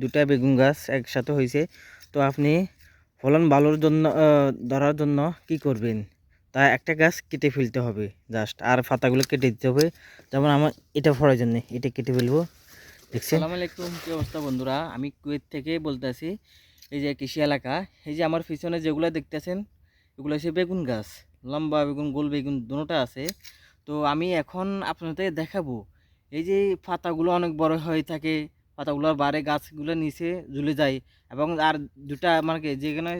দুটা বেগুন গাছ একসাথে হয়েছে। তো আপনি ফলন ভালোর জন্য ধরার জন্য কি করবেন? তা একটা গাছ কেটে ফেলতে হবে জাস্ট আর পাতাগুলো কেটে দিতে হবে। যেমন আমার এটা প্রয়োজন নেই এটা কেটে ফেলব। দেখছেন? আলাইকুম, কি অবস্থা বন্ধুরা? আমি কুয়েত থেকে বলতেছি, এই যে কৃষি এলাকা, এই যে আমার পিছনে যেগুলো দেখতেছেন, এগুলো হচ্ছে বেগুন গাছ। লম্বা বেগুন, গোল বেগুন দুটোটা আছে। তো আমি এখন আপনাদের দেখাবো, এই যে পাতাগুলো অনেক বড় হয়ে থাকে পাতাগুলোর বারে গাছগুলো নিচে ঝুলে যায় এবং আর দুটা মানে কি, যেখানে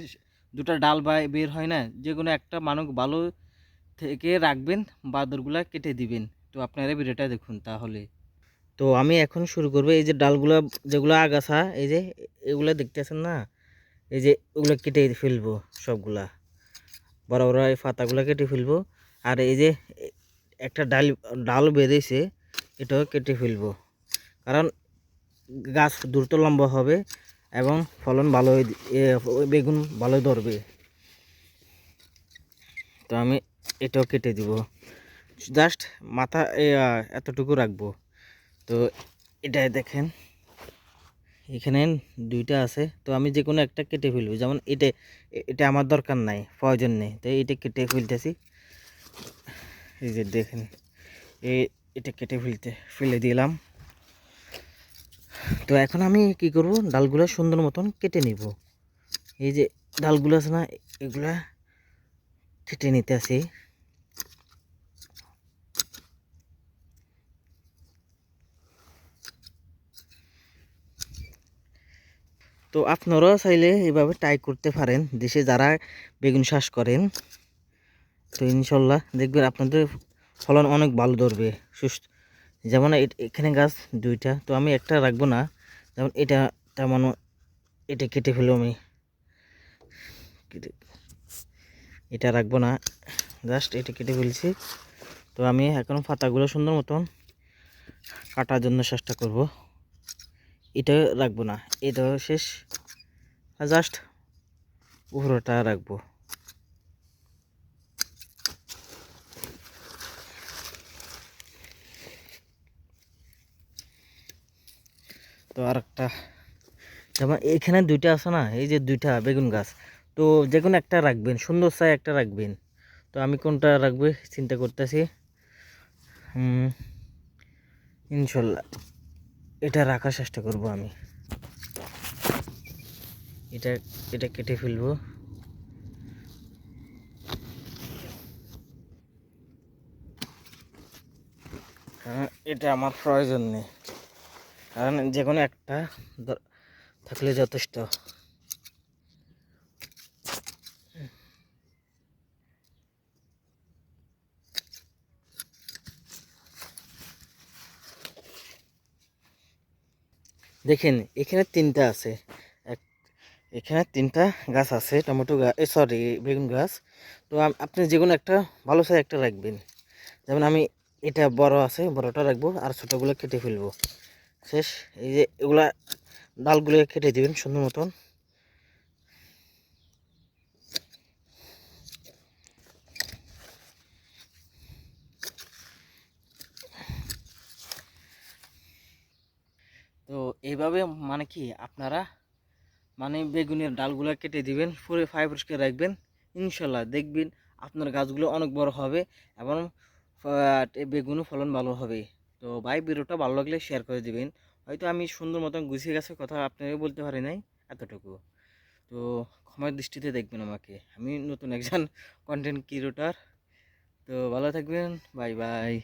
দুটা ডাল বা বের হয় না যে কোনো একটা মানুষ ভালো থেকে রাখবেন, বাদরগুলা কেটে দিবেন। তো আপনারা ভিডিওটা দেখুন তাহলে। তো আমি এখন শুরু করব, এই যে ডালগুলো, যেগুলো আগাছা, এই যে এগুলো দেখতেছেন না? এই যে ওগুলো কেটে ফেলব সবগুলা। বড় বড় এই পাতাগুলো কেটে ফেলব। আর এই যে একটা ডাল ডাল বেঁধেছে, এটাও কেটে ফেলব। কারণ গাছ দ্রুত লম্বা হবে এবং ফলন ভালো বেগুন ভালো ধরবে। তো আমি এটাও কেটে দিব। জাস্ট মাথা এতটুকু রাখব। তো এটা দেখেন। এখানে দুইটা আছে। তো আমি যে কোনো একটা কেটে ফেলব। যেমন এটা এটা আমার দরকার নাই, প্রয়োজন নেই। তো এটা কেটে ফেলতেছি। এই যে দেখেন এই এটা কেটে ফেলতে, ফেলে দিলাম। তো এখন আমি কি করব? ডালগুলো সুন্দর মতন কেটে নিব। এই যে ডালগুলো আছে না, এগুলা কেটে নিতে আসি তো আপনারাও চাইলে এভাবে ট্রাই করতে পারেন, দেশে যারা বেগুন চাষ করেন। তো ইনশাল্লাহ দেখবেন আপনাদের ফলন অনেক ভালো ধরবে, সুস্থ যেমন এখানে গাছ দুইটা, তো আমি একটা রাখব না। যেমন এটা তেমন এটা কেটে ফেলো আমি। এটা রাখব না। জাস্ট এটা কেটে ফেলছি। তো আমি এখন পাতাগুলো সুন্দর মতন কাটার জন্য চেষ্টা করব। এটা রাখব না এটা শেষ। জাস্ট উপরটা রাখব। তো আর একটা যেমন এখানে দুইটা আছে না? এই যে দুইটা বেগুন গাছ। তো যে কোনো একটা রাখবেন, সুন্দর চাই একটা রাখবেন। তো আমি কোনটা রাখবে চিন্তা করতেছি। ইনশাল্লাহ। এটা রাখার চেষ্টা করব আমি। এটা এটা কেটে ফেলব। কারণ এটা আমার প্রয়োজন নেই। কারণ যে কোনো একটা থাকলে যথেষ্ট। দেখেন, এখানে তিনটা আছে। এক এখানে তিনটা গাছ আছে, টমেটো গাছ সরি বেগুন গাছ। তো আপনি যে কোনো একটা ভালো সাইজ একটা রাখবেন। যেমন আমি এটা বড় আছে, বড়টা রাখব, আর ছোটোগুলো কেটে ফেলব। শেষ। এই যে এগুলা ডালগুলো কেটে দিবেন সুন্দর মতন। তো এইভাবে মানে কি আপনারা মানে বেগুনের ডালগুলো কেটে দিবেন, পুরো ফাইভ পরিষ্কার রাখবেন, ইনশাল্লাহ দেখবেন আপনার গাছগুলো অনেক বড় হবে এবং বেগুনও ফলন ভালো হবে। তো ভাই ভিডিওটা ভালো লাগলে শেয়ার করে দিবেন। হয়তো আমি সুন্দর মতন গুছিয়ে গেছে কথা আপনাকে বলতে পারি নাই এতটুকু। তো ক্ষমার দৃষ্টিতে দেখবেন আমাকে। আমি নতুন একজন কন্টেন্ট ক্রিয়েটর তো ভালো থাকবেন। Bye bye.